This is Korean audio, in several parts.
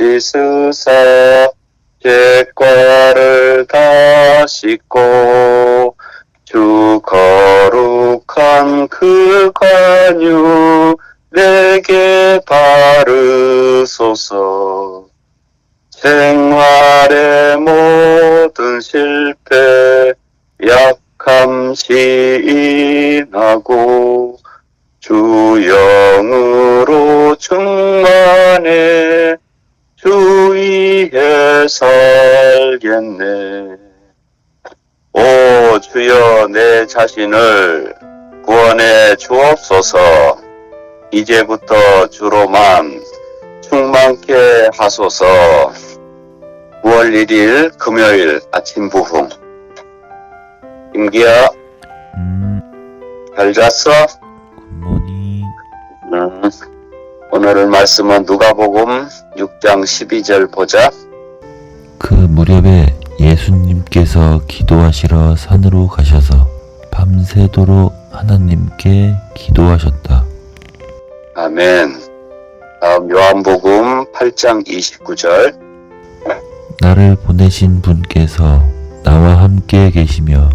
씻으사 죄과를 다 씻고 주 거룩한 그 관유 내게 바르소서. 생활의 모든 실패 약함 시인하고 주 영으로 충만해 주 위에 살겠네. 오 주여 내 자신을 구원해 주옵소서. 이제부터 주로만 충만케 하소서. 9월 1일 금요일 아침 부흥. 임기야. 음, 잘 잤어? 굿모닝. 음, 오늘 말씀은 누가복음 6장 12절 보자. 그 무렵에 예수님께서 기도하시러 산으로 가셔서 밤새도록 하나님께 기도하셨다. 아멘. 다음 요한복음 8장 29절. 나를 보내신 분께서 나와 함께 계시며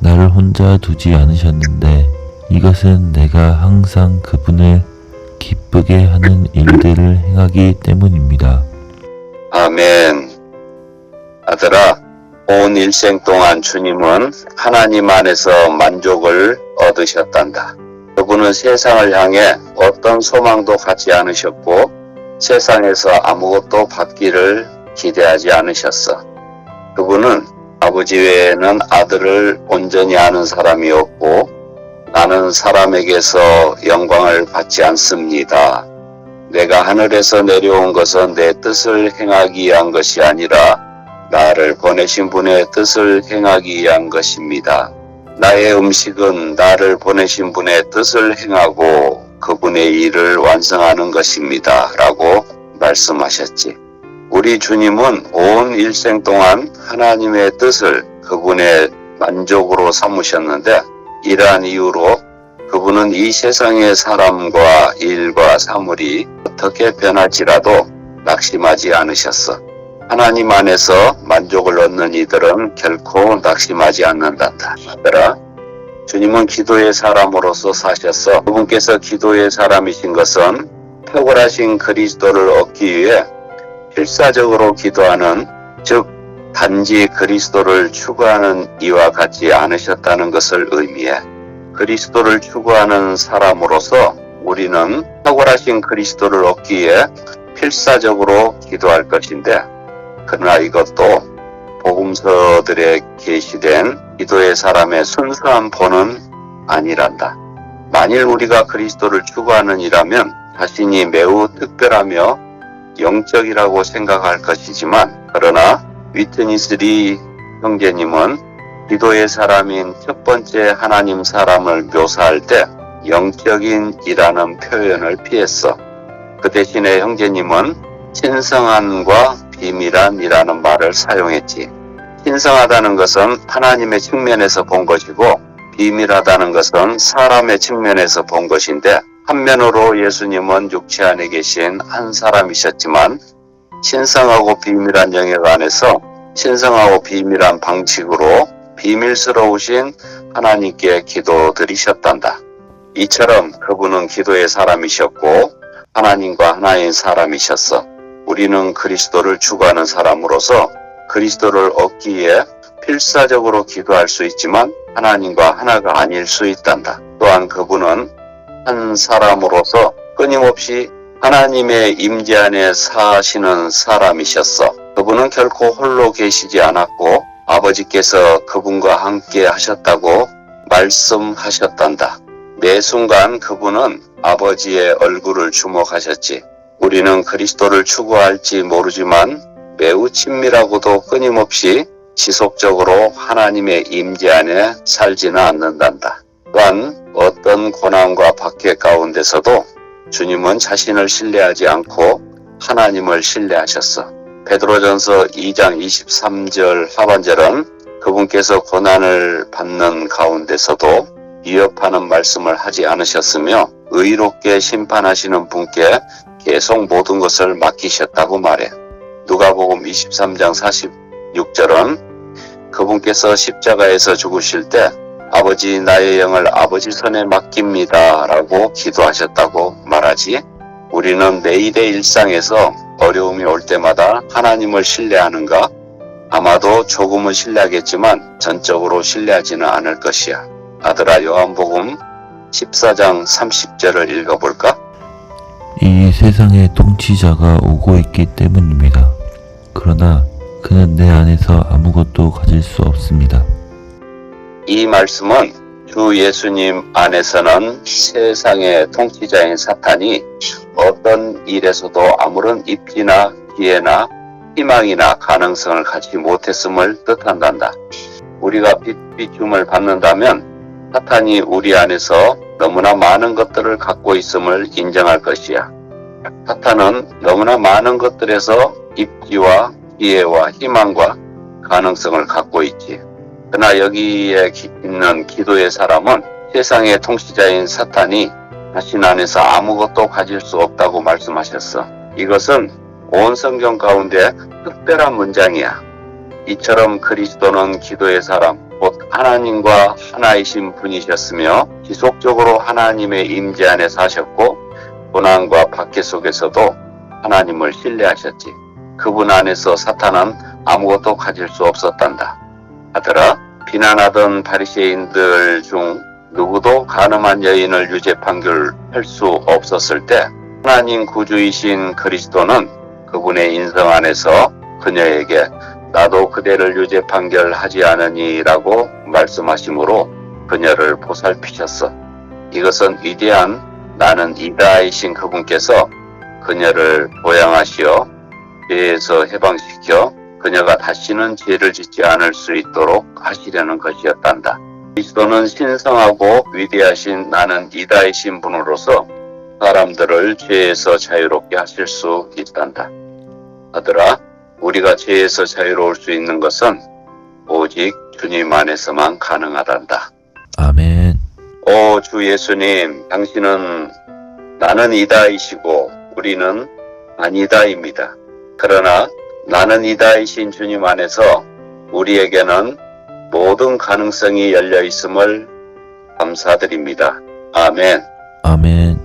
나를 혼자 두지 않으셨는데 이것은 내가 항상 그분을 기쁘게 하는 일들을 행하기 때문입니다. 아멘. 아들아, 온 일생 동안 주님은 하나님 안에서 만족을 얻으셨단다. 그분은 세상을 향해 어떤 소망도 갖지 않으셨고 세상에서 아무것도 받기를 기대하지 않으셨어. 그분은 아버지 외에는 아들을 온전히 아는 사람이 없고 나는 사람에게서 영광을 받지 않습니다. 내가 하늘에서 내려온 것은 내 뜻을 행하기 위한 것이 아니라 나를 보내신 분의 뜻을 행하기 위한 것입니다. 나의 음식은 나를 보내신 분의 뜻을 행하고 그분의 일을 완성하는 것입니다. 라고 말씀하셨지. 우리 주님은 온 일생 동안 하나님의 뜻을 그분의 만족으로 삼으셨는데 이러한 이유로 그분은 이 세상의 사람과 일과 사물이 어떻게 변할지라도 낙심하지 않으셨어. 하나님 안에서 만족을 얻는 이들은 결코 낙심하지 않는단다. 아들아, 주님은 기도의 사람으로서 사셨어. 그분께서 기도의 사람이신 것은 탁월하신 그리스도를 얻기 위해 필사적으로 기도하는, 즉, 단지 그리스도를 추구하는 이와 같지 않으셨다는 것을 의미해. 그리스도를 추구하는 사람으로서 우리는 탁월하신 그리스도를 얻기 위해 필사적으로 기도할 것인데, 그러나 이것도 복음서들에 게시된 기도의 사람의 순수한 본은 아니란다. 만일 우리가 그리스도를 추구하는 이라면 자신이 매우 특별하며 영적이라고 생각할 것이지만, 그러나 위트니스 리 형제님은 기도의 사람인 첫 번째 하나님 사람을 묘사할 때 영적인 이라는 표현을 피했어. 그 대신에 형제님은 신성한과 비밀한이라는 말을 사용했지. 신성하다는 것은 하나님의 측면에서 본 것이고 비밀하다는 것은 사람의 측면에서 본 것인데 한면으로 예수님은 육체 안에 계신 한 사람이셨지만 신성하고 비밀한 영역 안에서 신성하고 비밀한 방식으로 비밀스러우신 하나님께 기도드리셨단다. 이처럼 그분은 기도의 사람이셨고 하나님과 하나인 사람이셨어. 우리는 그리스도를 추구하는 사람으로서 그리스도를 얻기 위해 필사적으로 기도할 수 있지만 하나님과 하나가 아닐 수 있단다. 또한 그분은 한 사람으로서 끊임없이 하나님의 임재 안에 사시는 사람이셨어. 그분은 결코 홀로 계시지 않았고 아버지께서 그분과 함께 하셨다고 말씀하셨단다. 매 순간 그분은 아버지의 얼굴을 주목하셨지. 우리는 그리스도를 추구할지 모르지만 매우 친밀하고도 끊임없이 지속적으로 하나님의 임재 안에 살지는 않는단다. 또한 어떤 고난과 박해 가운데서도 주님은 자신을 신뢰하지 않고 하나님을 신뢰하셨어. 베드로전서 2장 23절 하반절은 그분께서 고난을 받는 가운데서도 위협하는 말씀을 하지 않으셨으며 의롭게 심판하시는 분께 계속 모든 것을 맡기셨다고 말해. 누가복음 23장 46절은 그분께서 십자가에서 죽으실 때 아버지 나의 영을 아버지 손에 맡깁니다 라고 기도하셨다고 말하지. 우리는 매일의 일상에서 어려움이 올 때마다 하나님을 신뢰하는가? 아마도 조금은 신뢰하겠지만 전적으로 신뢰하지는 않을 것이야. 아들아 요한복음 14장 30절을 읽어볼까? 이 세상의 통치자가 오고 있기 때문입니다. 그러나 그는 내 안에서 아무것도 가질 수 없습니다. 이 말씀은 주 예수님 안에서는 세상의 통치자인 사탄이 어떤 일에서도 아무런 입지나 기회나 희망이나 가능성을 갖지 못했음을 뜻한단다. 우리가 빛 비춤을 받는다면 사탄이 우리 안에서 너무나 많은 것들을 갖고 있음을 인정할 것이야. 사탄은 너무나 많은 것들에서 입지와 기회와 희망과 가능성을 갖고 있지. 그러나 여기에 기- 있는 기도의 사람은 세상의 통치자인 사탄이 자신 안에서 아무것도 가질 수 없다고 말씀하셨어. 이것은 온 성경 가운데 특별한 문장이야. 이처럼 그리스도는 기도의 사람, 곧 하나님과 하나이신 분이셨으며 지속적으로 하나님의 임재 안에 사셨고 고난과 박해 속에서도 하나님을 신뢰하셨지. 그분 안에서 사탄은 아무것도 가질 수 없었단다. 아들아, 비난하던 바리새인들 중 누구도 가늠한 여인을 유죄 판결할 수 없었을 때 하나님 구주이신 그리스도는 그분의 인성 안에서 그녀에게 나도 그대를 유죄 판결하지 않으니라고 말씀하심으로 그녀를 보살피셨어. 이것은 위대한 나는 이다이신 그분께서 그녀를 보양하시어 죄에서 해방시켜 그녀가 다시는 죄를 짓지 않을 수 있도록 하시려는 것이었단다. 그리스도는 신성하고 위대하신 나는 이다이신 분으로서 사람들을 죄에서 자유롭게 하실 수 있단다. 아들아, 우리가 죄에서 자유로울 수 있는 것은 오직 주님 안에서만 가능하단다. 아멘. 오 주 예수님, 당신은 나는 이다이시고 우리는 아니다입니다. 그러나 나는 이다이신 주님 안에서 우리에게는 모든 가능성이 열려 있음을 감사드립니다. 아멘. 아멘.